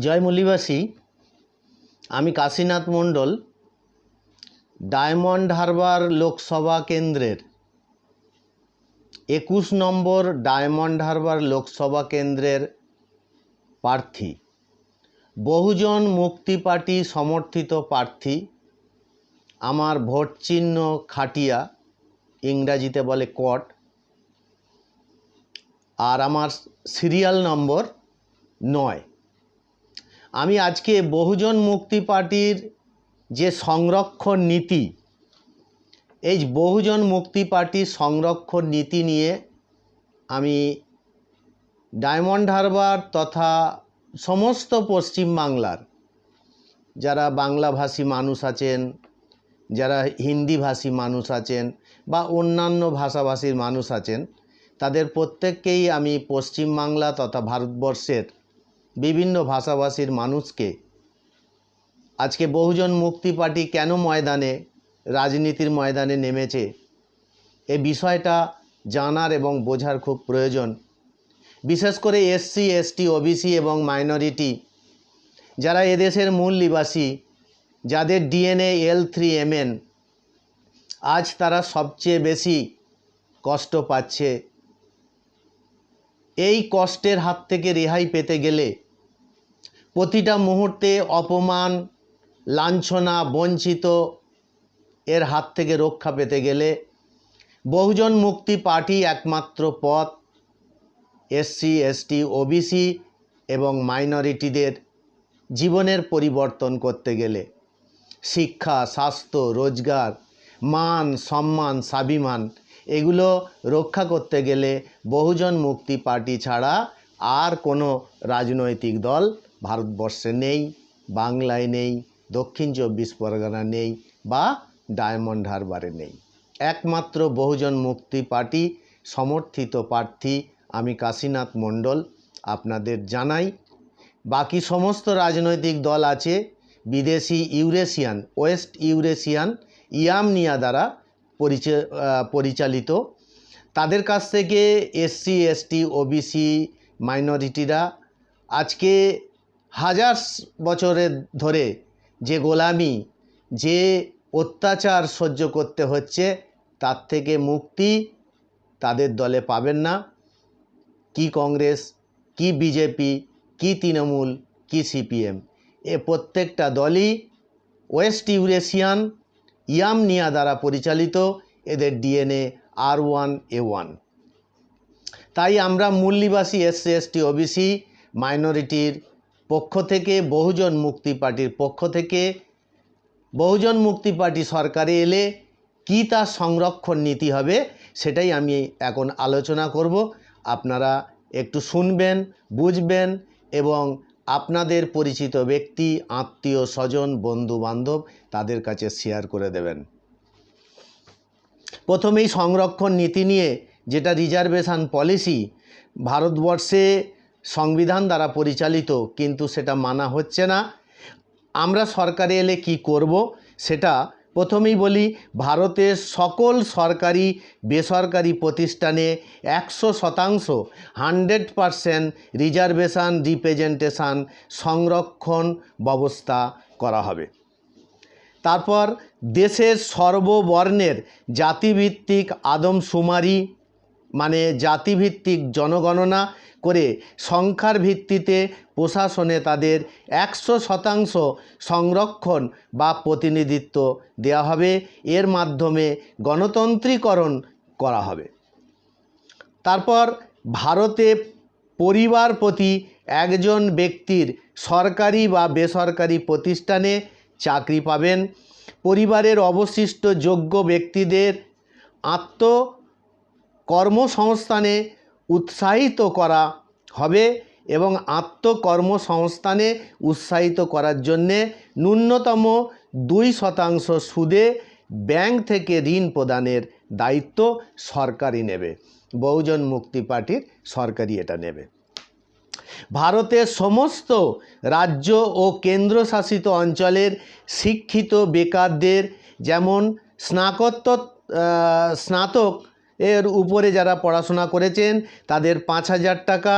জয় মল্লিবাসী, আমি কাশীনাথ মণ্ডল, ডায়মন্ড হারবার লোকসভা কেন্দ্রের। একুশ নম্বর ডায়মন্ড হারবার লোকসভা কেন্দ্রের প্রার্থী। বহুজন মুক্তি পার্টি সমর্থিত প্রার্থী। আমার ভোট চিহ্ন খাটিয়া, ইংরাজিতে বলে কট। আর আমার সিরিয়াল নম্বর নয়। আমি আজকে বহুজন মুক্তি পার্টির যে সংরক্ষণ নীতি, এই বহুজন মুক্তি পার্টির সংরক্ষণ নীতি নিয়ে আমি ডায়মন্ড হারবার তথা সমস্ত পশ্চিমবাংলার যারা বাংলাভাষী মানুষ আছেন, যারা হিন্দিভাষী মানুষ আছেন বা অন্যান্য ভাষাভাষীর মানুষ আছেন, তাদের প্রত্যেককেই আমি পশ্চিমবাংলা তথা ভারতবর্ষের বিভিন্ন ভাষাভাষীর মানুষকে। আজকে বহুজন মুক্তি পার্টি কেন ময়দানে, রাজনীতির ময়দানে নেমেছে? এ বিষয়টা জানার এবং বোঝার খুব প্রয়োজন। বিশেষ করে এসসি, এসটি, ওবিসি এবং মাইনরিটি, যারা এদেশের মূল নিবাসী, যাদের ডিএনএ এল থ্রি এমএন আজ তারা সবচেয়ে বেশি কষ্ট পাচ্ছে। এই কষ্টের হাত থেকে রেহাই পেতে গেলে প্রতিটা মুহূর্তে অপমান, লাঞ্ছনা, বঞ্চিত এর হাত থেকে রক্ষা পেতে গেলে বহুজন মুক্তি পার্টি একমাত্র পথ। এসসি এসটি ওবিসি এবং মাইনরিটিদের জীবনের পরিবর্তন করতে গেলে শিক্ষা, স্বাস্থ্য, রোজগার, মান, সম্মান, স্বাভিমান এগুলো রক্ষা করতে গেলে বহুজন মুক্তি পার্টি ছাড়া আর কোনো রাজনৈতিক দল ভারতবর্ষে নেই, বাংলায় নেই, দক্ষিণ চব্বিশ পরগনা নেই বা ডায়মন্ড হারবারে নেই। একমাত্র বহুজন মুক্তি পার্টি, সমর্থিত প্রার্থী আমি কাশীনাথ মণ্ডল, আপনাদের জানাই। বাকি সমস্ত রাজনৈতিক দল আছে, বিদেশি ইউরেশিয়ান, ওয়েস্ট ইউরেশিয়ান ইয়ামনিয়া দ্বারা পরিচ পরিচালিত। তাদের কাছ থেকে এসসি, এসটি, ওবিসি, মাইনরিটিরা আজকে হাজার বছরের ধরে যে গোলামি, যে অত্যাচার সহ্য করতে হচ্ছে, তার থেকে মুক্তি তাদের দলে পাবেন না। কি কংগ্রেস, কি বিজেপি, কি তৃণমূল, কি সিপিএম। এ প্রত্যেকটা দলই ওয়েস্ট ইউরেশিয়ান ইয়ামনিয়া দ্বারা পরিচালিত, এদের DNA, R one, A one. তাই আমরা মূল নিবাসী এসসি এসটি ওবিসি মাইনরিটির পক্ষ থেকে বহুজন মুক্তি পার্টির পক্ষ থেকে বহুজন মুক্তি পার্টি সরকারে এলে কি তার সংরক্ষণ নীতি হবে সেটাই আমি এখন আলোচনা করব। আপনারা একটু শুনবেন, বুঝবেন এবং আপনাদের পরিচিত ব্যক্তি, আত্মীয়, স্বজন বন্ধু বান্ধব তাদের কাছে শেয়ার করে দেবেন। প্রথমেই সংরক্ষণ নীতি নিয়ে যেটা রিজার্ভেশন পলিসি ভারতবর্ষে সংবিধান দ্বারা পরিচালিত, কিন্তু সেটা মানা হচ্ছে না। আমরা সরকারে এলে কি করব? সেটা প্রথমেই বলি, ভারতের সকল সরকারি, বেসরকারি প্রতিষ্ঠানে একশো শতাংশ, হান্ড্রেড পারসেন্ট রিজার্ভেশন, রিপ্রেজেন্টেশন, সংরক্ষণ ব্যবস্থা করা হবে। তারপর দেশের সর্ববর্ণের জাতিভিত্তিক আদমশুমারি মানে জাতিভিত্তিক জনগণনা করে সংখ্যার ভিত্তিতে প্রশাসনে তাদের একশো শতাংশ সংরক্ষণ বা প্রতিনিধিত্ব দেওয়া হবে। এর মাধ্যমে গণতন্ত্রীকরণ করা হবে। তারপর ভারতে পরিবার প্রতি একজন ব্যক্তির সরকারি বা বেসরকারি প্রতিষ্ঠানে চাকরি পাবেন। পরিবারের অবশিষ্ট যোগ্য ব্যক্তিদের আত্ম কর্মসংস্থানে উৎসাহিত করা হবে এবং আত্মকর্মসংস্থানে উৎসাহিত করার জন্যে ন্যূনতম দুই শতাংশ সুদে ব্যাংক থেকে ঋণ প্রদানের দায়িত্ব সরকারই নেবে। বহুজন মুক্তি পার্টির সরকারই এটা নেবে। ভারতের সমস্ত রাজ্য ও কেন্দ্রশাসিত অঞ্চলের শিক্ষিত বেকারদের যেমন স্নাতকোত্তর আহ, স্নাতক এর উপরে যারা পড়াশোনা করেছেন, তাদের পাঁচ হাজার টাকা,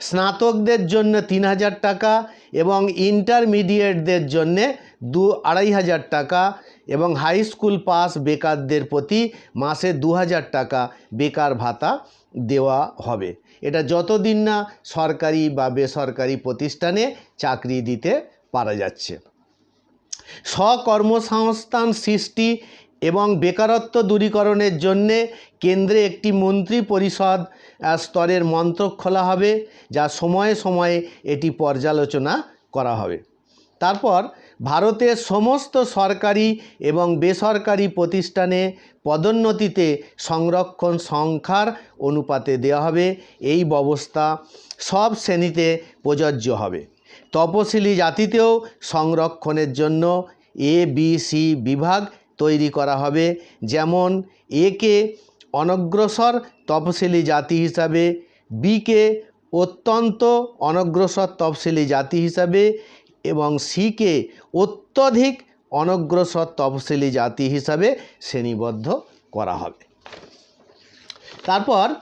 স্নাতকদের জন্য তিন হাজার টাকা এবং ইন্টারমিডিয়েটদের জন্যে দু আড়াই হাজার টাকা এবং হাই স্কুল পাস বেকারদের প্রতি মাসে দু হাজার টাকা বেকার ভাতা দেওয়া হবে। এটা যতদিন না সরকারি বা বেসরকারি প্রতিষ্ঠানে চাকরি দিতে পারা যাচ্ছে। স্বকর্মসংস্থান সৃষ্টি এবং বেকারত্ব দূরীকরণের জন্যে কেন্দ্রে একটি মন্ত্রী পরিষদ স্তরের মন্ত্রক খোলা হবে, যা সময়ে সময়ে এটি পর্যালোচনা করা হবে। তারপর ভারতের সমস্ত সরকারি এবং বেসরকারি প্রতিষ্ঠানে পদোন্নতিতে সংরক্ষণ সংখ্যার অনুপাতে দেওয়া হবে। এই ব্যবস্থা সব শ্রেণীতে প্রযোজ্য হবে। তপশিলি জাতিতেও সংরক্ষণের জন্য এ বিভাগ তৈরি করা হবে। যেমন একে অনগ্রসর তপশিলি জাতি হিসাবে বিকে অত্যন্ত অনগ্রসর তফসিলি জাতি হিসাবে এবং সিকে অত্যধিক অনগ্রসর তফসিলি জাতি হিসাবে শ্রেণীবদ্ধ করা হবে। তারপর,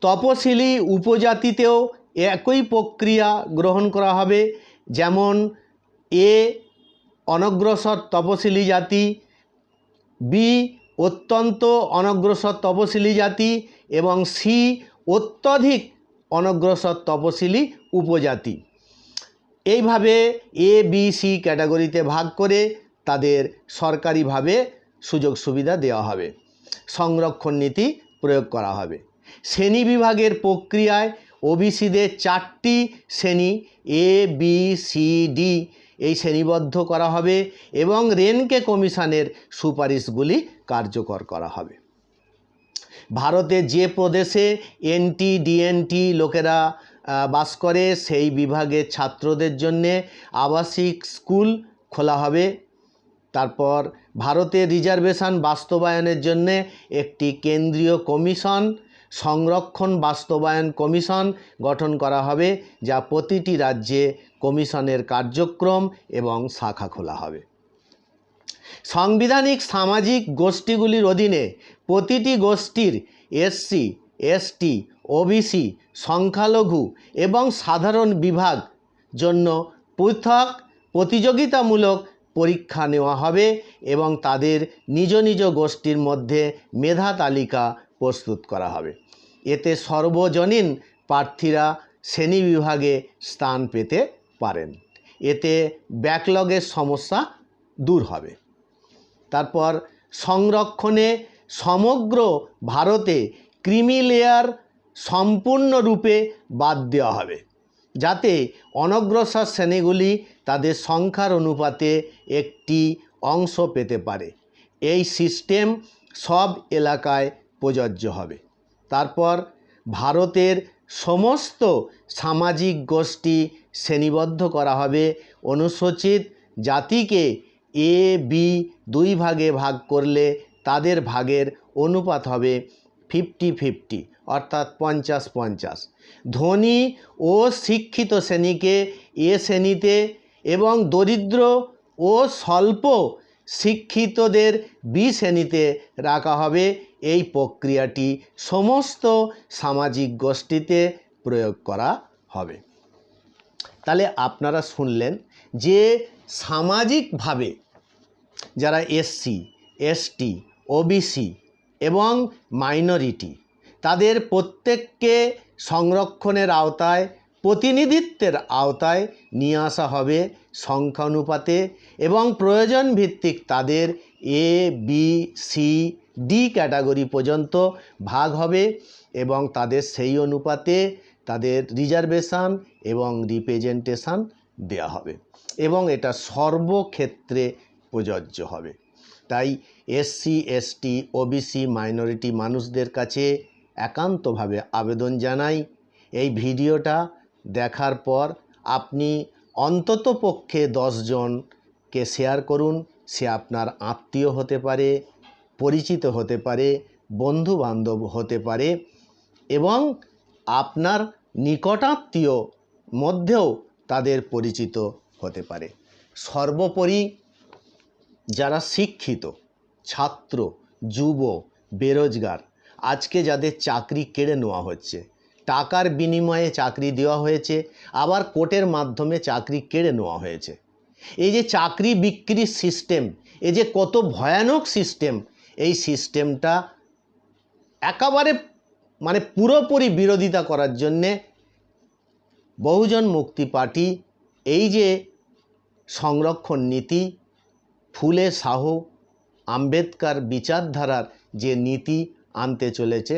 তপশিলি উপজাতিতেও একই প্রক্রিয়া গ্রহণ করা হবে। যেমন, এ অনগ্রসর তপশিলি জাতি বি অত্যন্ত অনগ্রসর তপশিলি জাতি এবং সি অত্যধিক অনগ্রসর তপশিলি উপজাতি। এইভাবে এ বি সি ক্যাটাগরিতে ভাগ করে তাদের সরকারিভাবে সুযোগ সুবিধা দেওয়া হবে। সংরক্ষণ নীতি প্রয়োগ করা হবে। শ্রেণি বিভাগের প্রক্রিয়ায় ওবিসিদের চারটি শ্রেণি এ বি সি ডি এই শ্রেণীবদ্ধ করা হবে এবং রেনকে কমিশনের সুপারিশগুলি কার্যকর করা হবে। ভারতে যে প্রদেশে এনটি ডিএনটি লোকেরা বাস করে, সেই বিভাগের ছাত্রদের জন্যে আবাসিক স্কুল খোলা হবে। তারপর ভারতের রিজার্ভেশন বাস্তবায়নের জন্য একটি কেন্দ্রীয় কমিশন সংরক্ষণ বাস্তবায়ন কমিশন গঠন করা হবে, যা প্রতিটি রাজ্যে কমিশনের কার্যক্রম এবং শাখা খোলা হবে। সাংবিধানিক সামাজিক গোষ্ঠীগুলির অধীনে প্রতিটি গোষ্ঠীর এসসি, এসটি, ওবিসি, সংখ্যালঘু এবং সাধারণ বিভাগ জন্য পৃথক প্রতিযোগিতামূলক পরীক্ষা নেওয়া হবে এবং তাদের নিজ নিজ গোষ্ঠীর মধ্যে মেধা তালিকা প্রস্তুত করা হবে। এতে সর্বজনীন প্রার্থীরা শ্রেণি বিভাগে স্থান পেতে পারেন। এতে ব্যাকলগের সমস্যা দূর হবে। তারপর সংরক্ষণে সমগ্র ভারতে ক্রিমি লেয়ার সম্পূর্ণরূপে বাদ দেওয়া হবে, যাতে অনগ্রসর শ্রেণীগুলি তাদের সংখ্যার অনুপাতে একটি অংশ পেতে পারে। এই সিস্টেম সব এলাকায় প্রযোজ্য হবে। তারপর ভারতের সমস্ত সামাজিক গোষ্ঠী শ্রেণীবদ্ধ করা হবে। অনুসূচিত জাতিকে এ, বি দুই ভাগে ভাগ করলে তাদের ভাগের অনুপাত হবে ফিফটি ফিফটি, অর্থাৎ পঞ্চাশ পঞ্চাশ। ধনী ও শিক্ষিত শ্রেণীকে এ শ্রেণীতে এবং দরিদ্র ও স্বল্প শিক্ষিতদের বি শ্রেণীতে রাখা হবে। এই প্রক্রিয়াটি সমস্ত সামাজিক গোষ্ঠীতে প্রয়োগ করা হবে। তাহলে আপনারা শুনলেন যে সামাজিকভাবে যারা এসসি এসটি ওবিসি এবং মাইনরিটি তাদের প্রত্যেককে সংরক্ষণের আওতায়, প্রতিনিধিত্বের আওতায় নিয়ে আসা হবে সংখ্যানুপাতে এবং প্রয়োজন ভিত্তিক তাদের A B C D category পর্যন্ত ভাগ হবে এবং তাদের সেই অনুপাতে তাদের রিজার্ভেশন এবং রিপ্রেজেন্টেশন দেওয়া হবে এবং এটা সর্বক্ষেত্রে প্রযোজ্য হবে। তাই এসসি এসটি ওবিসি মাইনরিটি মানুষদের কাছে একান্তভাবে আবেদন জানাই। এই ভিডিওটা দেখার পর আপনি অন্তত পক্ষে দশজনকে শেয়ার করুন, সে আপনার আত্মীয় হতে পারে পরিচিত হতে পারে বন্ধু বান্ধব হতে পারে এবং আপনার নিকটাত্মীয় মধ্যেও তাদের পরিচিত হতে পারে। সর্বোপরি যারা শিক্ষিত, ছাত্র, যুব, বেরোজগার, আজকে যাদের চাকরি কেড়ে নেওয়া হচ্ছে, টাকার বিনিময়ে চাকরি দেওয়া হয়েছে, আবার কোর্টের মাধ্যমে চাকরি কেড়ে নেওয়া হয়েছে। এই যে চাকরি বিক্রির সিস্টেম এই যে কত ভয়ানক সিস্টেম এই সিস্টেমটা একেবারে মানে পুরোপুরি বিরোধিতা করার জন্যে বহুজন মুক্তি পার্টি, এই যে সংরক্ষণ নীতি, ফুলে শাহ, আম্বেদকার বিচারধারার যে নীতি আনতে চলেছে,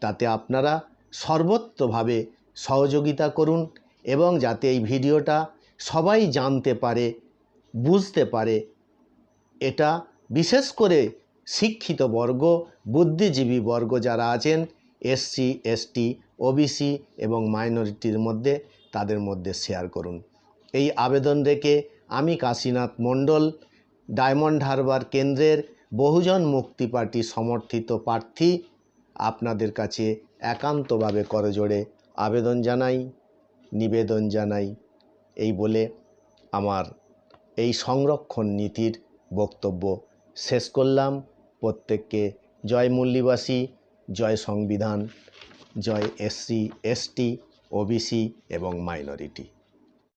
তাতে আপনারা সর্বত্রভাবে সহযোগিতা করুন এবং যাতে এই ভিডিওটা সবাই জানতে পারে, বুঝতে পারে, এটা বিশেষ করে শিক্ষিত বর্গ, বুদ্ধিজীবী বর্গ যারা আছেন এসসি এসটি ওবিসি এবং মাইনরিটির মধ্যে তাদের মধ্যে শেয়ার করুন। এই আবেদন রেখে আমি কাশীনাথ মণ্ডল, ডায়মন্ড হারবার কেন্দ্রের বহুজন মুক্তি পার্টি সমর্থিত প্রার্থী আপনাদের কাছে একান্তভাবে করজোড়ে আবেদন জানাই, নিবেদন জানাই। এই বলে আমার এই সংরক্ষণ নীতির বক্তব্য শেষ করলাম। প্রত্যেককে জয় মুল্লিবাসী জয় সংবিধান জয় এসসি এসটি ওবিসি এবং মাইনরিটি।